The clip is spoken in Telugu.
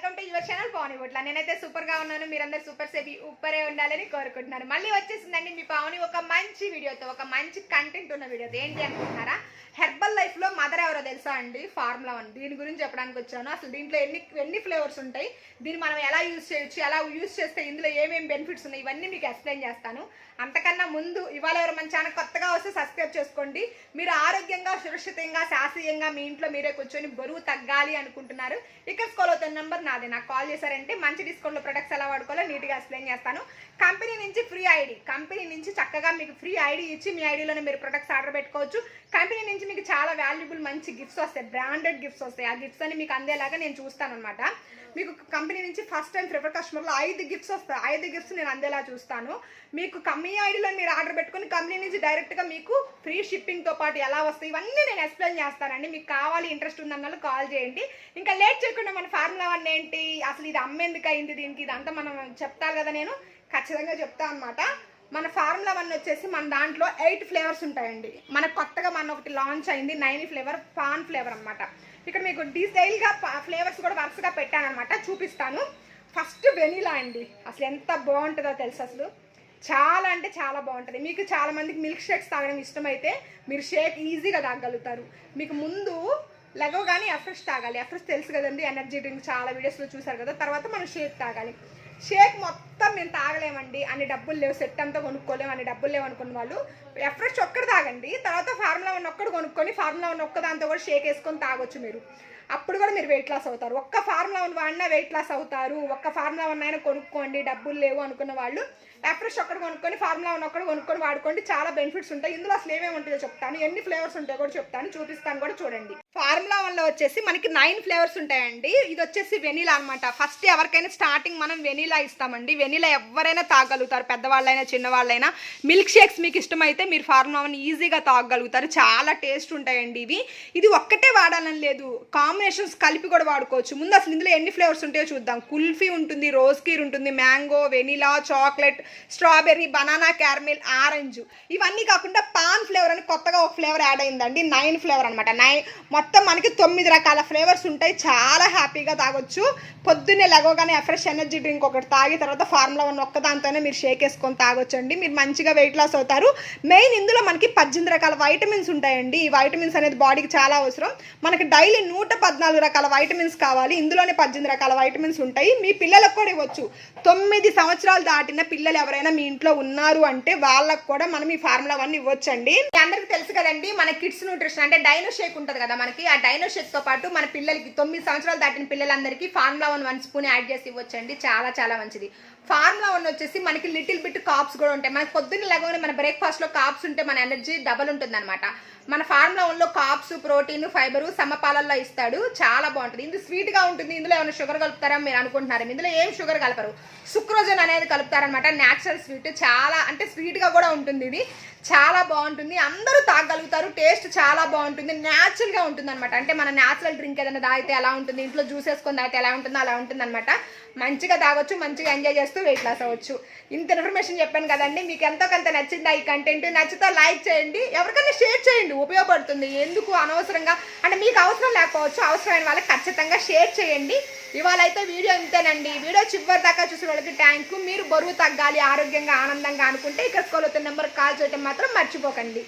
Welcome to your channel Pavani Botla నేనైతే సూపర్గా ఉన్నాను. మీరందరూ సూపర్ సేపీ ఉప్పరే ఉండాలని కోరుకుంటున్నాను. మళ్ళీ వచ్చేసిందండి మీ పావని ఒక మంచి వీడియోతో ఒక మంచి కంటెంట్ ఉన్న వీడియోతో ఏంటి అనుకుంటున్నారా? హెర్బల్ లైఫ్లో మదర్ ఎవరో తెలుసా అండి? ఫార్ములా వన్ దీని గురించి చెప్పడానికి వచ్చాను. అసలు దీంట్లో ఎన్ని ఎన్ని ఫ్లేవర్స్ ఉంటాయి? దీన్ని మనం ఎలా యూజ్ చేయొచ్చు? ఎలా యూజ్ చేస్తే ఇందులో ఏమేమి బెనిఫిట్స్ ఉన్నాయి? ఇవన్నీ మీకు ఎక్స్ప్లెయిన్ చేస్తాను. అంతకన్నా ముందు ఇవాళ ఎవరు మన ఛానల్ కొత్తగా వస్తే సబ్స్క్రైబ్ చేసుకోండి. మీరు ఆరోగ్యంగా సురక్షితంగా శాస్త్రీయంగా మీ ఇంట్లో మీరే కూర్చొని బరువు తగ్గాలి అనుకుంటున్నారు. ఇక్కడ స్కూల్ అవుతున్న నెంబర్ నాది. నాకు కాల్ చేశారంటే మంచి డిస్కౌంట్లో ప్రొడక్ట్స్ ఎలా వాడుకోవాలో నీట్గా ఎక్స్ప్లెయిన్ చేస్తాను. కంపెనీ నుంచి ఫ్రీ ఐడి కంపెనీ నుంచి చక్కగా మీకు ఫ్రీ ఐడి ఇచ్చి మీ ఐడిలోనే మీరు ప్రొడక్ట్స్ ఆర్డర్ పెట్టుకోవచ్చు. కంపెనీ నుంచి మీకు చాలా వాల్యుబుల్ మంచి గిఫ్ట్స్ వస్తాయి. బ్రాండెడ్ గిఫ్ట్స్ వస్తాయి. ఆ గిఫ్ట్స్ అని మీకు అందేలాగా నేను చూస్తాను అనమాట మీకు కంపెనీ నుంచి ఫస్ట్ టైం ప్రిఫర్ కస్టమర్లో ఐదు గిఫ్ట్స్ వస్తాయి. ఐదు గిఫ్ట్స్ నేను అందేలా చూస్తాను. మీకు కంపెనీ ఐడిలో మీరు ఆర్డర్ పెట్టుకుని కంపెనీ నుంచి డైరెక్ట్గా మీకు ఫ్రీ షిప్పింగ్తో పాటు ఎలా వస్తాయి ఇవన్నీ నేను ఎక్స్ప్లెయిన్ చేస్తానండి. మీకు కావాలి ఇంట్రెస్ట్ ఉందన్న కాల్ చేయండి. ఇంకా లేట్ చేయకుండా మన ఫార్ములా వన్ ఏంటి? అసలు ఇది అమ్మేందుకు అయింది దీనికి? ఇదంతా మనం చెప్తాను కదా నేను. ఖచ్చితంగా చెప్తాను అనమాట మన ఫార్ములా వన్ వచ్చేసి మన దాంట్లో ఎయిట్ ఫ్లేవర్స్ ఉంటాయండి. మన కొత్తగా మన ఒకటి లాంచ్ అయింది నైన్ ఫ్లేవర్ పాన్ ఫ్లేవర్ అనమాట ఇక్కడ మీకు డీటెయిల్గా ఫ్లేవర్స్ కూడా వరుసగా పెట్టాను అనమాట చూపిస్తాను. ఫస్ట్ వెనీలా అండి. అసలు ఎంత బాగుంటుందో తెలుసు అసలు? చాలా అంటే చాలా బాగుంటుంది. మీకు చాలామందికి మిల్క్ షేక్స్ తాగడం ఇష్టమైతే మీరు షేక్ ఈజీగా తాగలుగుతారు మీకు ముందు లెగవగానే ఎఫ్రెష్ తాగాలి. ఎఫ్రెష్ తెలుసు కదండి ఎనర్జీ డ్రింక్ చాలా వీడియోస్లో చూసారు కదా తర్వాత మనం షేక్ తాగాలి. షేక్ మొత్తం మేము తాగలేమండి. అన్ని డబ్బులు లేవు. సెట్ అంతా కొనుక్కోలేము. అన్ని డబ్బులు లేవు అనుకున్న వాళ్ళు ఎఫ్రెష్ ఒక్కటి తాగండి. తర్వాత ఫార్ములా వన్ ఒక్కడు కొనుక్కొని ఫార్ములా వన్ ఒక్క దాంతో కూడా షేక్ వేసుకొని తాగొచ్చు మీరు. అప్పుడు కూడా మీరు వెయిట్ లాస్ అవుతారు. ఒక్క ఫార్ములా వన్ వాడినా వెయిట్ లాస్ అవుతారు. ఒక్క ఫార్ములా వన్ అయినా కొనుక్కోండి. డబ్బులు లేవు అనుకున్న వాళ్ళు ఎఫ్రెష్ ఒక్కటి కొనుక్కొని ఫార్ములా వన్ ఒక్కటి కొనుక్కొని వాడుకోండి. చాలా బెనిఫిట్స్ ఉంటాయి. ఇందులో అసలు ఏమేమి ఉంటాయో చెప్తాను. ఎన్ని ఫ్లేవర్స్ ఉంటాయో కూడా చెప్తాను. చూపిస్తాను కూడా చూడండి. ఫార్ములా వన్లో వచ్చేసి మనకి నైన్ ఫ్లేవర్స్ ఉంటాయండి. ఇది వచ్చేసి వెనీలా అనమాట ఫస్ట్ ఎవరికైనా స్టార్టింగ్ మనం వెనీలా ఇస్తామండి. వెనీలా ఎవరైనా తాగలుగుతారు. పెద్దవాళ్ళైనా చిన్నవాళ్ళైనా. మిల్క్ షేక్స్ మీకు ఇష్టమైతే మీరు ఫార్ములా ఈజీగా తాగలుగుతారు. చాలా టేస్ట్ ఉంటాయండి ఇవి. ఇది ఒక్కటే వాడాలని లేదు. కాంబినేషన్స్ కలిపి కూడా వాడుకోవచ్చు. ముందు అసలు ఇందులో ఎన్ని ఫ్లేవర్స్ ఉంటాయో చూద్దాం. కుల్ఫీ ఉంటుంది రోజ్ కీర్ ఉంటుంది mango vanilla chocolate strawberry banana caramel orange. ఇవన్నీ కాకుండా పాన్ ఫ్లేవర్ అని కొత్తగా ఒక ఫ్లేవర్ యాడ్ అయిందండి. నైన్ ఫ్లేవర్ అనమాట. నైన్ మొత్తం మనకి తొమ్మిది రకాల ఫ్లేవర్స్ ఉంటాయి. చాలా హ్యాపీగా తాగొచ్చు. పొద్దున్నే లెగోగానే ఫ్రెష్ ఎనర్జీ డ్రింక్ ఒకటి తాగి తర్వాత ఫార్ములా వన్ ఒక్క దాంతోనే మీరు షేక్ వేసుకొని తాగొచ్చండి. మీరు మంచిగా వెయిట్ లాస్ అవుతారు. మెయిన్ ఇందులో మనకి పద్దెనిమిది రకాల వైటమిన్స్ ఉంటాయండి. ఈ వైటమిన్స్ అనేది బాడీకి చాలా అవసరం. మనకి డైలీ నూట పద్నాలుగు రకాల వైటమిన్స్ కావాలి. ఇందులోనే పద్దెనిమిది రకాల వైటమిన్స్ ఉంటాయి. మీ పిల్లలకు కూడా ఇవ్వచ్చు. తొమ్మిది సంవత్సరాలు దాటిన పిల్లలు ఎవరైనా మీ ఇంట్లో ఉన్నారు అంటే వాళ్ళకు కూడా మనం ఈ ఫార్ములా వన్ ఇవ్వచ్చండి. మీ అందరికి తెలుసు కదండి మన కిడ్స్ న్యూట్రిషన్ అంటే డైనో షేక్ ఉంటుంది కదా మనకి. ఆ డైనో షేక్తో పాటు మన పిల్లలకి తొమ్మిది సంవత్సరాలు దాటిన పిల్లలందరికీ formula one one spoon add చేసి ఇవ్వచ్చండి. చాలా చాలా మంచిది. ఫార్ములా వన్ వచ్చేసి మనకి లిటిల్ బిట్ కాప్స్ కూడా ఉంటాయి. మనకి పొద్దున్న లేకపోతే మన బ్రేక్ఫాస్ట్లో కాప్స్ ఉంటే మన ఎనర్జీ డబల్ ఉంటుంది అనమాట మన ఫార్ములా వన్లో కాప్స్ ప్రోటీన్ ఫైబర్ సమపాలల్లో ఇస్తాడు. చాలా బాగుంటుంది. ఇందు స్వీట్గా ఉంటుంది. ఇందులో ఏమైనా షుగర్ కలుపుతారా మీరు అనుకుంటున్నారు. ఇందులో ఏం షుగర్ కలపరు. సుక్రోజన్ అనేది కలుపుతారనమాట న్యాచురల్ స్వీట్. చాలా అంటే స్వీట్గా కూడా ఉంటుంది ఇది. చాలా బాగుంటుంది. అందరూ తాగలుగుతారు. టేస్ట్ చాలా బాగుంటుంది. న్యాచురల్గా ఉంటుంది అనమాట అంటే మన న్యాచురల్ డ్రింక్ ఏదైనా తాగితే ఎలా ఉంటుంది? ఇంట్లో జ్యూస్ వేసుకొని తాగితే ఎలా ఉంటుందో అలా ఉంటుంది అనమాట మంచిగా తాగొచ్చు. మంచిగా ఎంజాయ్ చేస్తూ వెయిట్ లాస్ అవ్వచ్చు. ఇంత ఇన్ఫర్మేషన్ చెప్పాను కదండి మీకు ఎంతో కొంత నచ్చిందా ఈ కంటెంట్ నచ్చితే లైక్ చేయండి ఎవరికైనా షేర్ చేయండి ఉపయోగపడుతుంది. ఎందుకు అనవసరంగా? అంటే మీకు అవసరం లేకపోవచ్చు అవసరమైన వాళ్ళకి ఖచ్చితంగా షేర్ చేయండి. ఇవాళ అయితే వీడియో ఇంతేనండి. వీడియో చివరి దాకా చూసిన వాళ్ళకి థ్యాంక్ మీరు బరువు తగ్గాలి ఆరోగ్యంగా ఆనందంగా అనుకుంటే ఇక్కడ స్కూల్ నెంబర్ కాల్ చేయడం మాత్రం మర్చిపోకండి.